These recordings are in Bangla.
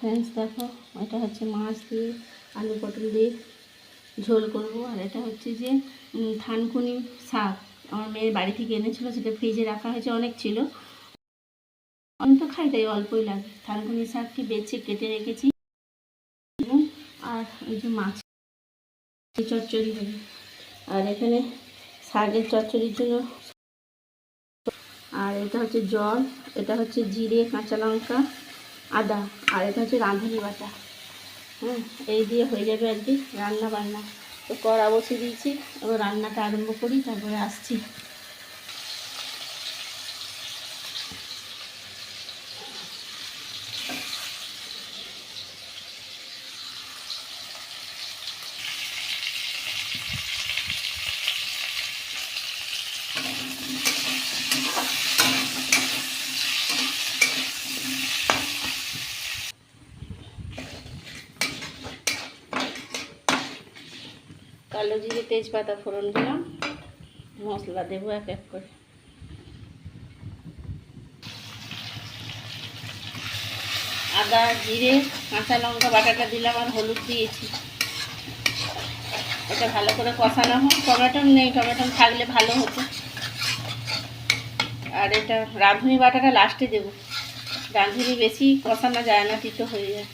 ফ্রেন্ডস দেখো, এটা হচ্ছে মাছ দিয়ে আলু পটল দিয়ে ঝোল করব, আর এটা হচ্ছে যে থানকুনি শাক। আমার মেয়ের বাড়ি থেকে এনেছিল, সেটা ফ্রিজে রাখা হয়েছে, অনেক ছিল। আমি তো খাই, তাই অল্পই লাগে। থানকুনি শাককে বেছে কেটে রেখেছি। আর এই যে মাছ চচ্চড়ি হবে। আর এখানে শাকের চচ্চড়ির জন্য আর এটা হচ্ছে জল, এটা হচ্ছে জিরে, কাঁচা লঙ্কা। আদা, আর এটা হচ্ছে রাঁধুনি বাটা। হ্যাঁ এই দিয়ে হয়ে যাবে আজকে রান্না বান্না তো কড়া বসে দিয়েছি, এবার রান্নাটা আরম্ভ করি, তারপরে আসছি কালো জিরে তেজপাতা ফোড়ন দিলাম। মশলা দেবো এক এক করে। আদা, জিরে, কাঁচা লঙ্কা, বাটাটা দিলাম আর হলুদ দিয়েছি। এটা ভালো করে কষানো হোক। টমেটো নেই, টমেটো থাকলে ভালো হতো। আর এটা রাঁধুনি বাটাটা লাস্টে দেবো। রাঁধুনি বেশি কষানো যায় না, তিতো হয়ে যায়।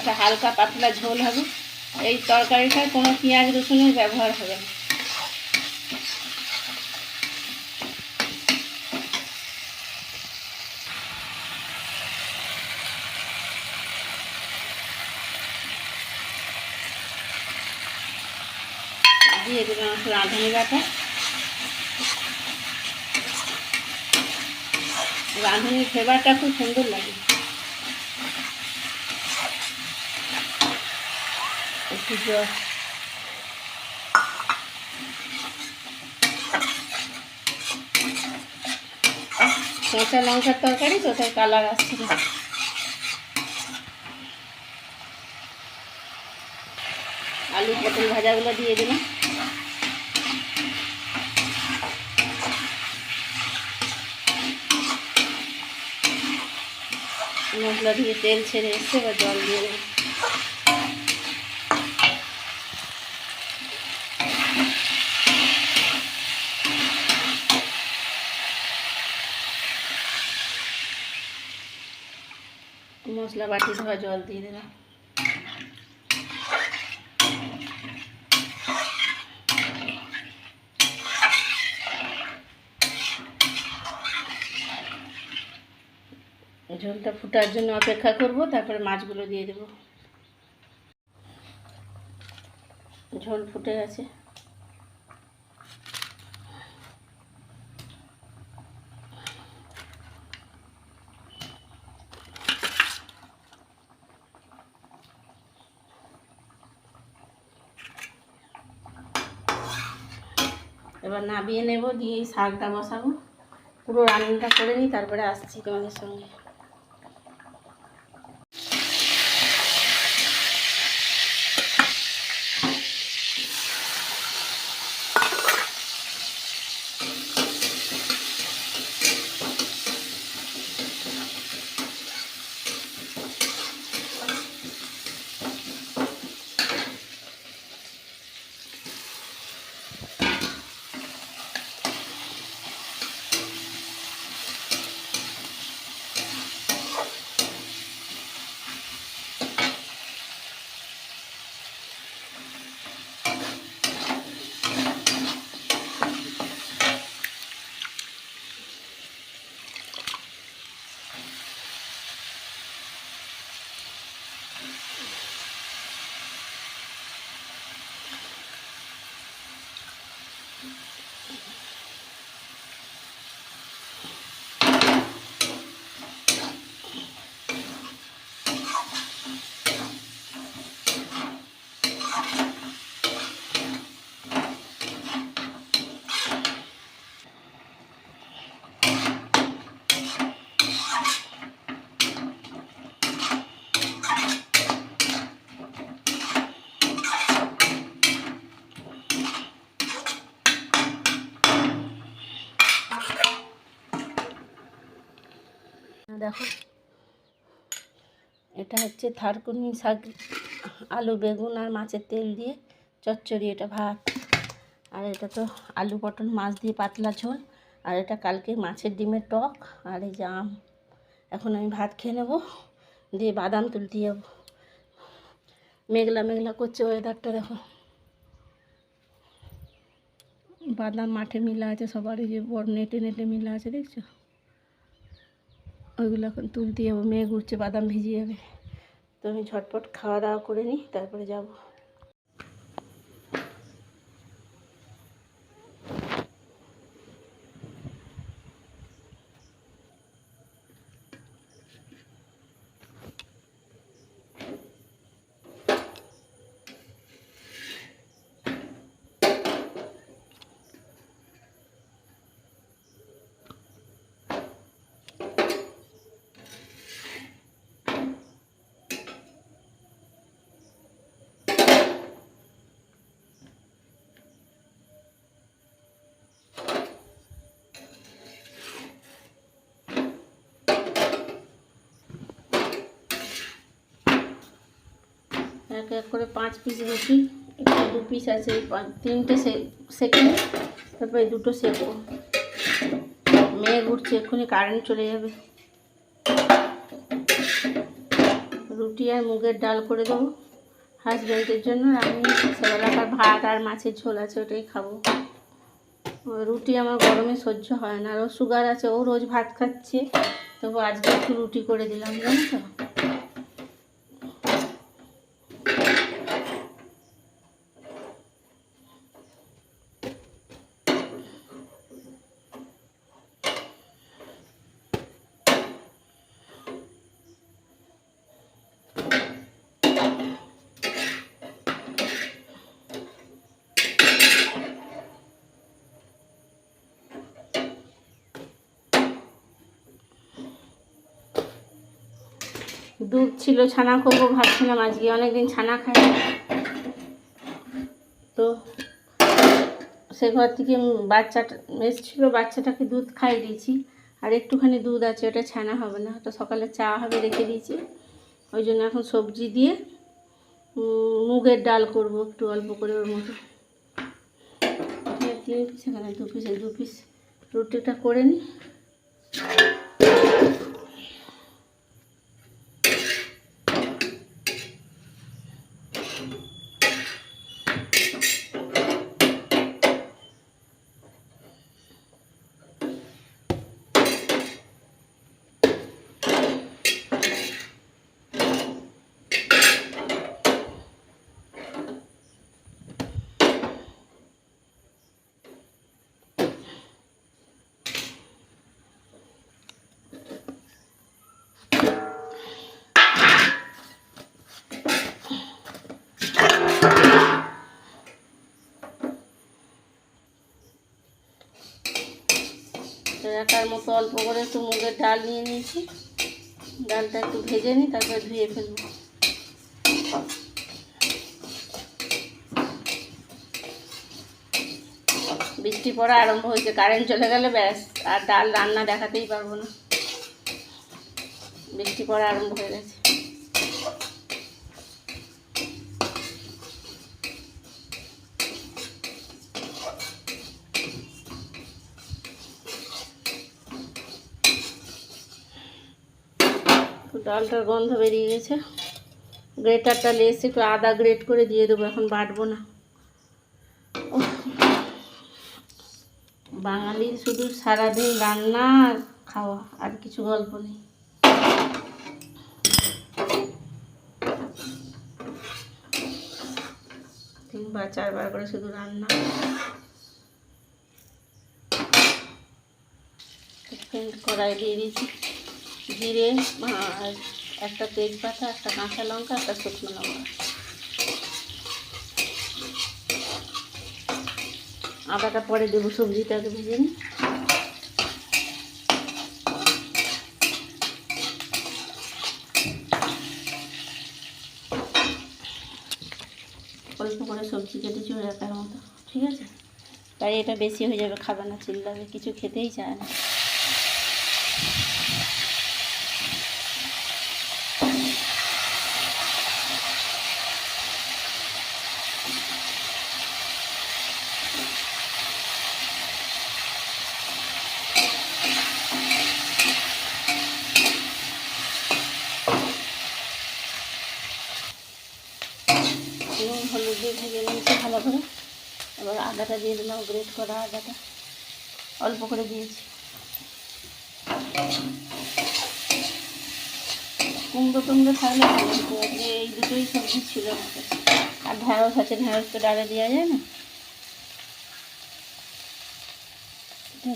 এটা হালকা পাতলা ঝোল হবে। এই তরকারিটায় কোনো পেঁয়াজ রসুনের ব্যবহার হবে না। দিয়ে একটু রাঁধুনি বাটা। রাঁধুনির ফ্লেভারটা খুব সুন্দর লাগে। একটু জল কাঁচা লঙ্কার তরকারি তো কালার আসছে না। আলু পটল ভাজাগুলো দিয়ে দিলাম মশলা দিয়ে তেল ছেড়ে এসছে বা জল দিয়ে দেবো মশলা বাটি ধোয়া জল দিয়ে দিলাম। ঝোলটা ফুটার জন্য অপেক্ষা করব, তারপরে মাছগুলো দিয়ে দেব। ঝোল ফুটে গেছে। এবার নাবিয়ে নেব দিয়ে শাকটা বসাবো। পুরো রান্নাটা করে নিই তারপরে আসছি তোমাদের সঙ্গে। দেখো। এটা হচ্ছে থারকুনি শাক, আলু, বেগুন আর মাছের তেল দিয়ে চচ্চড়ি, এটা ভাত। আর এটা তো আলু পটল, মাছ দিয়ে পাতলা ঝোল। আর এটা কালকে মাছের ডিমের টক আর এই আম। এখন আমি ভাত খেয়ে নেব, দিয়ে বাদাম তুলতে যাব। মেঘলা মেঘলা করছে ওয়েদারটা দেখো। বাদাম মাঠে মিলা আছে সবারই, যে বড় নেটে নেটে মিলা আছে, দেখছ? ওইগুলো এখন তুলতে যাব মেঘ উঠছে বাদাম ভিজে যাবে তো আমি ঝটপট খাওয়া দাওয়া করে নিই, তারপরে যাব। এক এক করে পাঁচ পিস রুটি একটা দু পিস আছে তিনটে সেকেন্ড তারপরে দুটো সেকবো মেঘ উঠছে, এক্ষুনি কারেন্ট চলে যাবে। রুটি আর মুগের ডাল করে দেবো। হাজব্যান্ডের জন্য আমি সেবেলাকার ভাত আর মাছের ঝোল আছে, ওটাই খাব। রুটি আমার গরমে সহ্য হয় না। আর ও সুগার আছে, ও রোজ ভাত খাচ্ছে। তবু আজকে একটু রুটি করে দিলাম, জানো তো? দুধ ছিল, ছানা করব ভাবছিলাম, আজকে অনেকদিন ছানা খাই। তো সে ঘর থেকে বাচ্চাটা এসেছিল বাচ্চাটাকে দুধ খাইয়ে দিয়েছি। আর একটুখানি দুধ আছে, ওটা ছানা হবে না তো সকালে চা হবে রেখে দিয়েছি। ওই জন্য এখন সবজি দিয়ে মুগের ডাল করব, একটু অল্প করে ওর মতো। তিন পিস এখানে, দু পিস দু পিস। রুটিটা করে নিই একার মতো অল্প করে একটু মুগের ডাল নিয়ে নিয়েছি। ডালটা একটু ভেজে নিই, তারপরে ধুয়ে ফেলব। বৃষ্টি পড়া আরম্ভ হয়েছে, কারেন্ট চলে গেলে ব্যাস, আর ডাল রান্না দেখাতেই পারব না। বৃষ্টি পড়া আরম্ভ হয়ে গেছে তো ডালটার গন্ধ বেরিয়ে গেছে। গ্রেটারটা এসে একটু আদা গ্রেট করে দিয়ে দেবো, এখন বাটবো না। বাঙালির শুধু সারাদিন রান্না আর খাওয়া, আর কিছু গল্প নেই। তিনবার চারবার করে শুধু রান্না। কড়াই দিয়ে দিয়েছি। জিরে একটা তেজপাতা, একটা কাঁচা লঙ্কা, একটা শুকনো লঙ্কা। আদাটা পরে দেবো সবজিটাকে ভেজে নিই। অল্প করে সবজি কেটেছি একার মতো, ঠিক আছে? তাই এটা বেশি হয়ে যাবে, খাবে না, চিল্লাবে, কিছু খেতেই চায় না। করে এবার আদাটা দিয়ে দিলাম, গ্রেট করা আদাটা। অল্প করে দিয়েছি। কুমড়ো টুমড়ো থাকলে ভালো এই দুটোই সবজি ছিল আর ঢ্যাঁড়স আছে ঢ্যাঁড়স তো ডালে দেওয়া যায় না?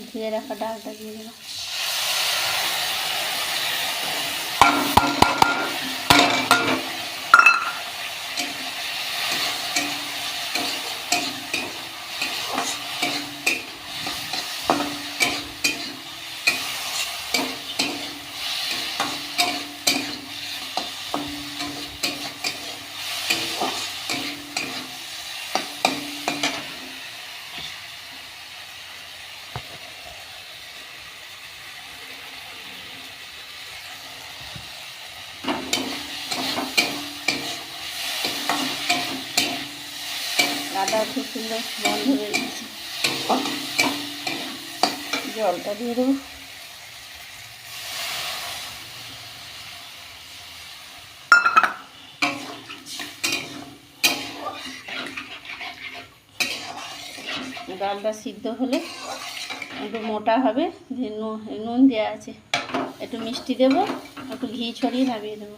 ধুয়ে রাখা ডালটা দিয়ে দিলাম আদা খুব সুন্দর হয়ে গেছে জলটা দিয়ে দেবো। ডালটা সিদ্ধ হলে একটু মোটা হবে, যে নুন নুন দেওয়া আছে। একটু মিষ্টি দেবো, একটু ঘি ছড়িয়ে নামিয়ে দেবো।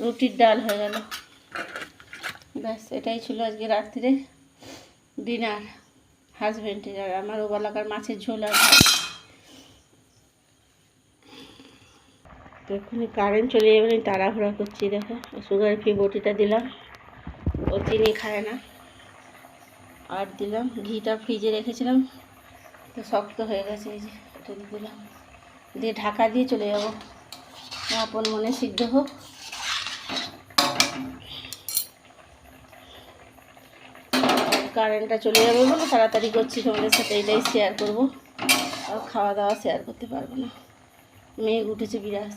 রুটির ডাল হয়ে গেল। ব্যাস, এটাই ছিল আজকে রাত্রে। ডিনার হাজব্যান্ডের আর আমার ওবেলাকার মাছের ঝোল আর। তো এক্ষুনি কারেন্ট চলে যাবে, আমি তাড়াহুড়া করছি, দেখো। সুগার ফ্রি বটিটা দিলাম। ও চিনি খায় না। আর দিলাম, ঘিটা ফ্রিজে রেখেছিলাম। তো শক্ত হয়ে গেছে, এই যে দিলাম। দিয়ে ঢাকা দিয়ে চলে যাব। আপন মনে সিদ্ধ হোক। কারেন্টটা চলে যাবে বলে তাড়াতাড়ি করছি, তোমাদের সাথে এটাই শেয়ার করব। আর খাওয়া দাওয়া শেয়ার করতে পারব না। মেঘ উঠেছে বিরাট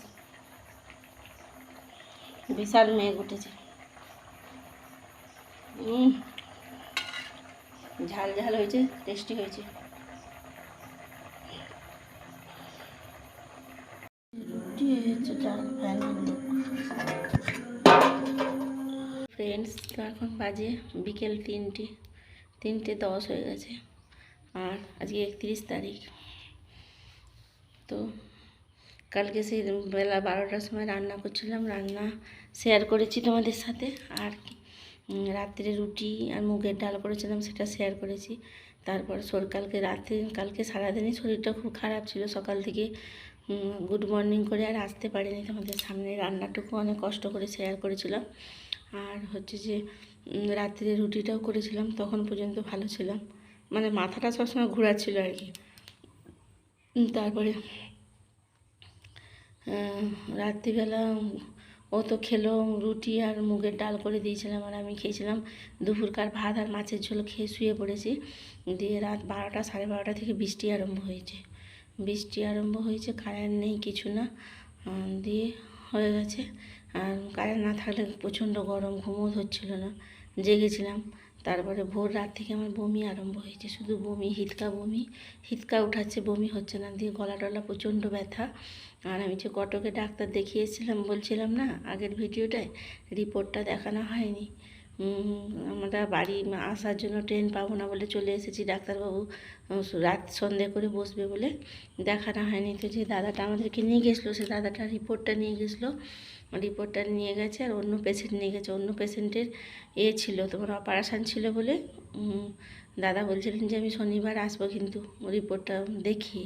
বিশাল মেঘ উঠেছে। ঝাল ঝাল হয়েছে টেস্টি হয়েছে। ফ্রেন্ডস এখন বাজে বিকেল তিনটে। তিনটে দশ হয়ে গেছে। আর আজকে একত্রিশ তারিখ। তো কালকে সেই বেলা বারোটার সময় রান্না করছিলাম। রান্না শেয়ার করেছি তোমাদের সাথে। আর রাত্রে রুটি আর মুগের ডাল করেছিলাম, সেটা শেয়ার করেছি। তারপর শোর কালকে রাতে, কালকে সারাদিনই শরীরটা খুব খারাপ ছিল। সকাল থেকে গুড মর্নিং করে আর আসতে পারিনি তোমাদের সামনে। রান্নাটুকু অনেক কষ্ট করে শেয়ার করেছিলাম। আর হচ্ছে যে রাত্রে রুটিটাও করেছিলাম, তখন পর্যন্ত ভালো ছিলাম। মানে মাথাটা সবসময় ঘোরাচ্ছিল আর কি। তারপরে রাত্রিবেলা ও তো খেলো, রুটি আর মুগের ডাল করে দিয়েছিলাম আর আমি খেয়েছিলাম দুপুরকার ভাত আর মাছের ঝোল খেয়ে শুয়ে পড়েছি। দিয়ে রাত বারোটা, সাড়ে বারোটা থেকে বৃষ্টি আরম্ভ হয়েছে। বৃষ্টি আরম্ভ হয়েছে, কারেন্ট নেই, কিছু না। দিয়ে হয়ে গেছে। আর কারেন্ট না থাকলে প্রচণ্ড গরম, ঘুমও হচ্ছিল না, জেগেছিলাম। তারপরে ভোর রাত থেকে আমার বমি আরম্ভ হয়েছে, শুধু বমি, হিতকা বমি। হিতকা উঠাচ্ছে, বমি হচ্ছে না, দিয়ে গলা টলা প্রচণ্ড ব্যথা। আর আমি যে কটকে ডাক্তার দেখিয়েছিলাম, বলছিলাম না, আগের ভিডিওটায়, রিপোর্টটা দেখানো হয়নি। আমরা বাড়ি আসার জন্য ট্রেন পাবো না বলে চলে এসেছি, ডাক্তারবাবু রাত সন্ধে করে বসবে বলে দেখানো হয়নি। তো যে দাদাটা আমাদেরকে নিয়ে গেছিল, সে দাদাটা রিপোর্টটা নিয়ে গেছিল। রিপোর্টটা নিয়ে গেছে আর অন্য পেশেন্ট নিয়ে গেছে। অন্য পেশেন্টের এ ছিল, তোমার অপারেশান ছিল বলে দাদা বলছিলেন যে আমি শনিবার আসব কিন্তু রিপোর্টটা দেখি।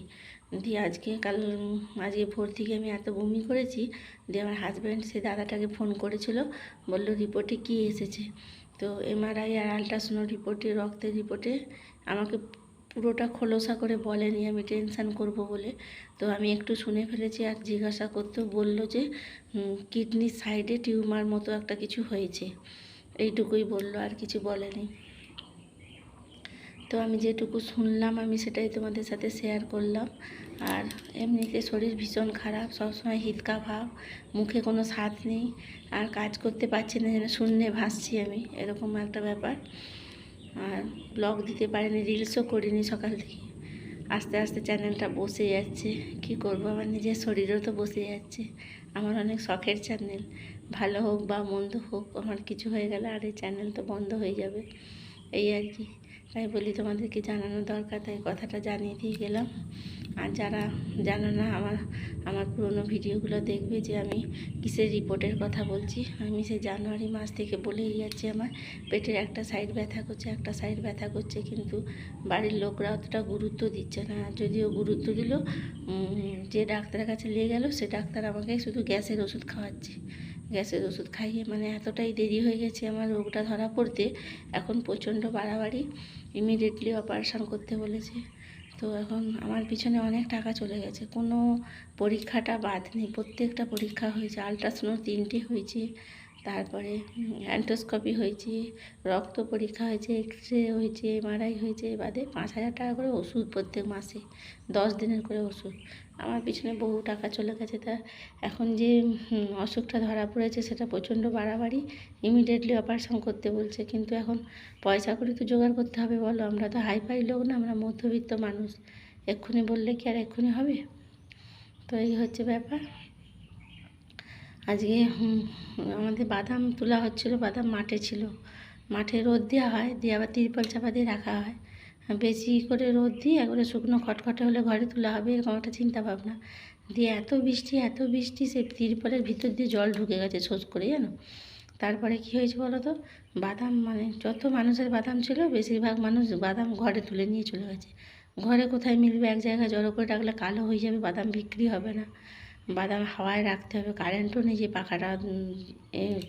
দিয়ে আজকে, কাল, আজকে ভোর থেকে আমি এত বমি করেছি, দিয়ে আমার হাজব্যান্ড সে দাদাটাকে ফোন করেছিল, বলল রিপোর্টে কী এসেছে? তো এমআরআই আর আলট্রাসাউন্ড রিপোর্টে রক্তের রিপোর্টে আমাকে পুরোটা খোলসা করে বলেনি আমি টেনশান করব বলে। তো আমি একটু শুনে ফেলেছি আর জিজ্ঞাসা করতেও বলল যে কিডনির সাইডে টিউমার মতো একটা কিছু হয়েছে। এইটুকুই বলল, আর কিছু বলেনি তো আমি যেটুকু শুনলাম, আমি সেটাই তোমাদের সাথে শেয়ার করলাম। আর এমনিতে শরীর ভীষণ খারাপ, সবসময় হিতকা ভাব, মুখে কোনো স্বাদ নেই, আর কাজ করতে পারছি না যেন শূন্যে ভাসছি আমি, এরকম একটা ব্যাপার। আর ব্লগ দিতে পারিনি রিলসও করিনি সকাল থেকে। আস্তে আস্তে চ্যানেলটা বসে যাচ্ছে। কি করব? আমার নিজের শরীরও তো বসে যাচ্ছে। আমার অনেক শখের চ্যানেল ভালো হোক বা মন্দ হোক, আমার কিছু হয়ে গেলে আর এই চ্যানেল তো বন্ধ হয়ে যাবে। এই আর কি। তাই বলি, তোমাদেরকে জানানো দরকার, তাই কথাটা জানিয়ে দিয়ে গেলাম। আর যারা জানো না, আমার আমার পুরনো ভিডিওগুলো দেখবে যে আমি কিসের রিপোর্টের কথা বলছি। আমি সেই জানুয়ারি মাস থেকে বলেই যাচ্ছি আমার পেটের একটা সাইড ব্যথা করছে, একটা সাইড ব্যথা করছে, কিন্তু বাড়ির লোকরা অতটা গুরুত্ব দিচ্ছে না। যদিও গুরুত্ব দিল যে ডাক্তারের কাছে নিয়ে গেল, সে ডাক্তার আমাকে শুধু গ্যাসের ওষুধ খাওয়াচ্ছে। গ্যাসের ওষুধ খাইয়ে মানে এতটাই দেরি হয়ে গেছে আমার রোগটা ধরা পড়তে, এখন প্রচণ্ড বাড়াবাড়ি। ইমিডিয়েটলি অপারেশন করতে বলেছে। তো এখন আমার পিছনে অনেক টাকা চলে গেছে। কোনো পরীক্ষাটা বাদ নেই। প্রত্যেকটা পরীক্ষা হয়েছে। আলট্রাসাউন্ড তিনটে হয়েছে। তারপরে অ্যান্টোস্কোপি হয়েছে। রক্ত পরীক্ষা হয়েছে এক্স রে হয়েছে এমআরআই হয়েছে। বাদে পাঁচ হাজার টাকা করে ওষুধ প্রত্যেক মাসে। দশ দিনের করে ওষুধ। আমার পিছনে বহু টাকা চলে গেছে। তা এখন যে অসুখটা ধরা পড়েছে সেটা প্রচণ্ড বাড়াবাড়ি। ইমিডিয়েটলি অপারেশন করতে বলছে। কিন্তু এখন পয়সা করে তো জোগাড় করতে হবে বলো। আমরা তো হাই ফাই লোক না, আমরা মধ্যবিত্ত মানুষ। এক্ষুনি বললে কি আর এক্ষুনি হবে? তো এই হচ্ছে ব্যাপার। আজকে আমাদের বাদাম তোলা হচ্ছিল, বাদাম মাঠে ছিল। মাঠে রোদ দেওয়া হয়, দিয়ে আবার তিরপল চাপা দিয়ে রাখা হয়। বেশি করে রোদ দিয়ে একবারে শুকনো খটখটে হলে ঘরে তোলা হবে, এরকম একটা চিন্তা ভাবনা দিয়ে এত বৃষ্টি এত বৃষ্টি সে তিরপলের ভিতর দিয়ে জল ঢুকে গেছে সোজ করে, জানো? তারপরে কি হয়েছে বলো তো? বাদাম মানে যত মানুষের বাদাম ছিল, বেশিরভাগ মানুষ বাদাম ঘরে তুলে নিয়ে চলে গেছে। ঘরে কোথায় মিলবে এক জায়গায় জড়ো করে রাখলে কালো হয়ে যাবে, বাদাম বিক্রি হবে না। বাদাম হাওয়ায় রাখতে হবে, কারেন্টও নেই যে পাখাটা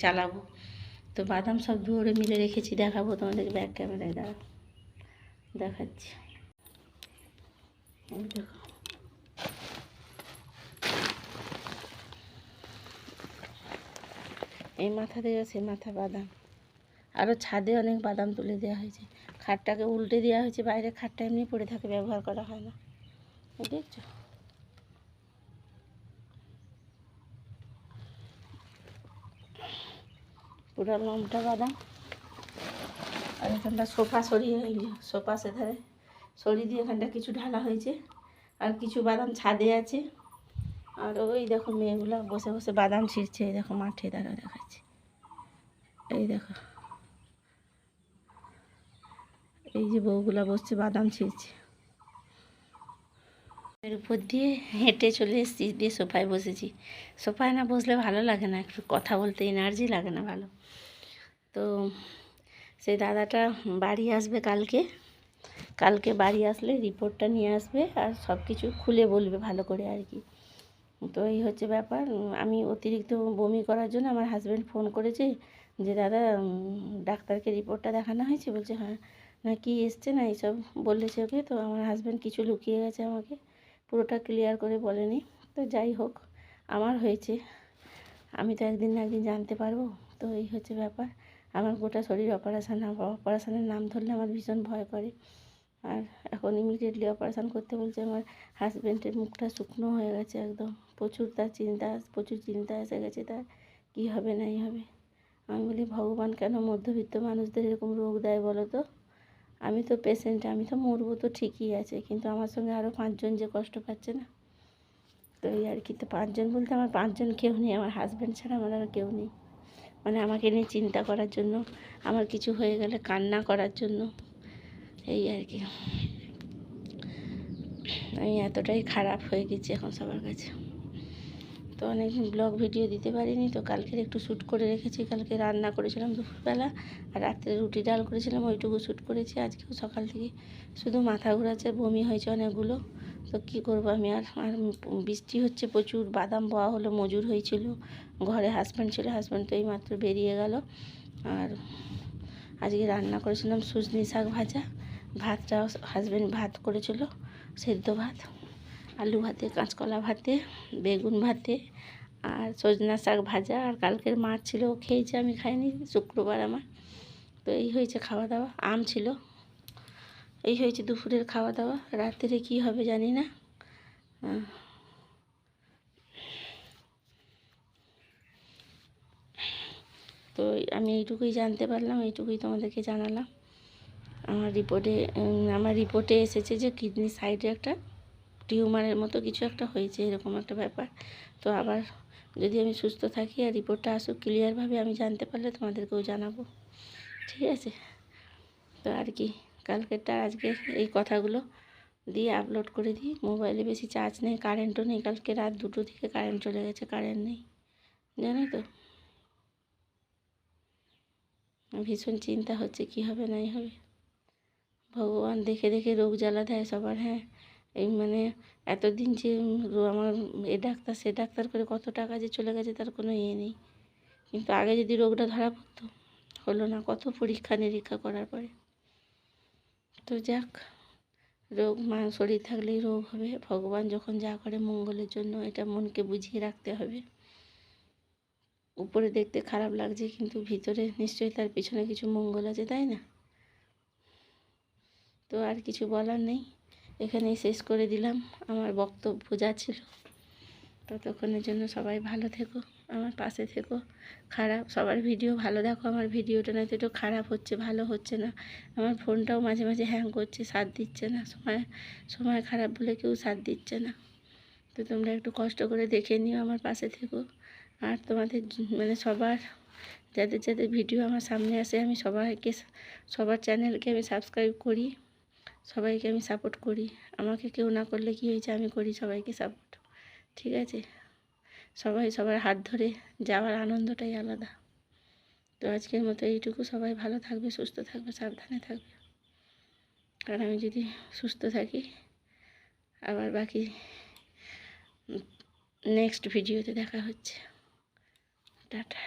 চালাবো। তো বাদাম সব দূরে মিলে রেখেছি, দেখাবো তোমাদের ব্যাক ক্যামেরায় দাঁড়াও। দেখাচ্ছি। এই মাথা থেকে সে মাথা বাদাম। আরও ছাদে অনেক বাদাম তুলে দেওয়া হয়েছে। খাটটাকে উল্টে দেওয়া হয়েছে, বাইরে খাটটা এমনি পড়ে থাকে, ব্যবহার করা হয় না। দেখছ? পুরো লমটা বাদাম। আর এখানটা সোফা সরিয়ে সোফা সেধারে সরিয়ে দিয়ে এখানটা কিছু ঢালা হয়েছে। আর কিছু বাদাম ছাদে আছে। আর ওই দেখো মেয়েগুলো বসে বসে বাদাম ছিঁড়ছে, এই দেখো মাঠে দাঁড়া দেখাচ্ছে। এই দেখো। এই যে বউগুলা বসছে, বাদাম ছিঁড়ছে। এর উপর দিয়ে হেঁটে চলে এসেছি, দিয়ে সোফায় বসেছি। সোফায় না বসলে ভালো লাগে না, একটু কথা বলতে এনার্জি লাগে না ভালো। তো সেই দাদাটা বাড়ি আসবে কালকে। কালকে বাড়ি আসলে রিপোর্টটা নিয়ে আসবে আর সব কিছু খুলে বলবে ভালো করে আর কি। তো এই হচ্ছে ব্যাপার। আমি অতিরিক্ত বমি করার জন্য আমার হাজব্যান্ড ফোন করেছে যে, দাদা ডাক্তারকে রিপোর্টটা দেখানো হয়েছে? বলছে হ্যাঁ। না, কি এসছে না এইসব বলেছে ওকে। তো আমার হাজব্যান্ড কিছু লুকিয়ে গেছে আমাকে। পুরোটা ক্লিয়ার করে বলেনি। তো যাই হোক, আমার হয়েছে। আমি তো একদিন না একদিন জানতে পারব। তো এই হচ্ছে ব্যাপার। আমার গোটা শরীর অপারেশান অপারেশানের নাম ধরলে আমার ভীষণ ভয় করে। আর এখন ইমিডিয়েটলি অপারেশান করতে বলছে আমার হাজব্যান্ডের মুখটা শুকনো হয়ে গেছে একদম। প্রচুর তার চিন্তা, প্রচুর চিন্তা এসে গেছে তার, কী হবে নাই হবে। আমি বলি, ভগবান কেন মধ্যবিত্ত মানুষদের এরকম রোগ দেয় বলো তো? আমি তো পেশেন্ট আমি তো মরবো তো ঠিকই আছে, কিন্তু আমার সঙ্গে আরও পাঁচজন যে কষ্ট পাচ্ছে না। তো এই আর কি, তো পাঁচজন বলতে আমার পাঁচজন কেউ নেই, আমার হাজব্যান্ড ছাড়া আমার আর কেউ নেই। মানে আমাকে নিয়ে চিন্তা করার জন্য, আমার কিছু হয়ে গেলে কান্না করার জন্য, এই আর কি। আমি এতটাই খারাপ হয়ে গেছি এখন সবার কাছে। তো অনেক ব্লগ ভিডিও দিতে পারিনি, তো কালকের একটু শ্যুট করে রেখেছি। কালকে রান্না করেছিলাম দুপুরবেলা, আর রাত্রে রুটি ডাল করেছিলাম, ওইটুকু শ্যুট করেছি। আজকেও সকাল থেকে শুধু মাথা ঘোরাচ্ছে, বমি হয়েছে অনেকগুলো। তো কী করব আমি? আর আর বৃষ্টি হচ্ছে প্রচুর, বাদাম বওয়া হলো, মজুর হয়েছিল। ঘরে হাজব্যান্ড ছিল হাজব্যান্ড তো এইমাত্র বেরিয়ে গেল। আর আজকে রান্না করেছিলাম সুজনি শাক ভাজা। ভাতটাও হাজব্যান্ড ভাত করেছিল, সেদ্ধ ভাত, আলু ভাতে, কাঁচকলা ভাতে, বেগুন ভাতে, আর সজনা শাক ভাজা। আর কালকের মাছ ছিল, খেয়েছে, আমি খাইনি, শুক্রবার আমার। তো এই হয়েছে খাওয়া দাওয়া। আম ছিল এই হয়েছে দুপুরের খাওয়া দাওয়া রাত্রে কী হবে জানি না। তো আমি এইটুকুই জানতে পারলাম, এইটুকুই তোমাদেরকে জানালাম। আমার রিপোর্টে আমার রিপোর্টে এসেছে যে কিডনি সাইডে একটা টিউমারের মতো কিছু একটা হয়েছে, এরকম একটা ব্যাপার। তো আবার যদি আমি সুস্থ থাকি আর রিপোর্টটা আসুক ক্লিয়ারভাবে আমি জানতে পারলে তোমাদেরকেও জানাব। ঠিক আছে? তো আর কি। কালকেরটা আজকে এই কথাগুলো দিয়ে আপলোড করে দিই। মোবাইলে বেশি চার্জ নেই কারেন্টও নেই। কালকে রাত দুটো থেকে কারেন্ট চলে গেছে কারেন্ট নেই। জানো তো? ভীষণ চিন্তা হচ্ছে কি হবে, নাই হবে। ভগবান দেখে দেখে রোগ জ্বালা দেয় সবার হ্যাঁ। এই মানে এতদিন যে আমার এ ডাক্তার, সে ডাক্তার করে কত টাকা যে চলে গেছে, তার কোনো ইয়ে নেই। কিন্তু আগে যদি রোগটা ধরা পড়তো, হলো না। কত পরীক্ষা নিরীক্ষা করার পরে। তো যাক, রোগ মা শরীর থাকলেই রোগ হবে। ভগবান যখন যা করে মঙ্গলের জন্য, এটা মনকে বুঝিয়ে রাখতে হবে। উপরে দেখতে খারাপ লাগছে, কিন্তু ভিতরে নিশ্চয়ই তার পিছনে কিছু মঙ্গল আছে, তাই না? তো আর কিছু বলার নেই। এখানেই শেষ করে দিলাম। আমার বক্তব্য যা ছিল। ততক্ষণের জন্য সবাই ভালো থেকো। আমার পাশে থেকো। খারাপ, সবার ভিডিও ভালো দেখো, আমার ভিডিওটা না তো একটু খারাপ হচ্ছে, ভালো হচ্ছে না। আমার ফোনটাও মাঝে মাঝে হ্যাং করছে, সাথ দিচ্ছে না। সময় সময় খারাপ বলে কেউ সাথ দিচ্ছে না। তো তোমরা একটু কষ্ট করে দেখে নিও, আমার পাশে থেকো। আর তোমাদের মানে সবার, যাদের যাদের ভিডিও আমার সামনে আসে, আমি সবাইকে, সবার চ্যানেলকে আমি সাবস্ক্রাইব করি। সবাইকে আমি সাপোর্ট করি। আমাকে কেউ না করলে কী হয়েছে? আমি করি সবাইকে সাপোর্ট ঠিক আছে? সবাই সবার হাত ধরে যাওয়ার আনন্দটাই আলাদা। তো আজকের মতো এইটুকু। সবাই ভালো থাকবে, সুস্থ থাকবে, সাবধানে থাকবে। আর আমি যদি সুস্থ থাকি, আবার বাকি নেক্সট ভিডিওতে দেখা হচ্ছে। টাটা।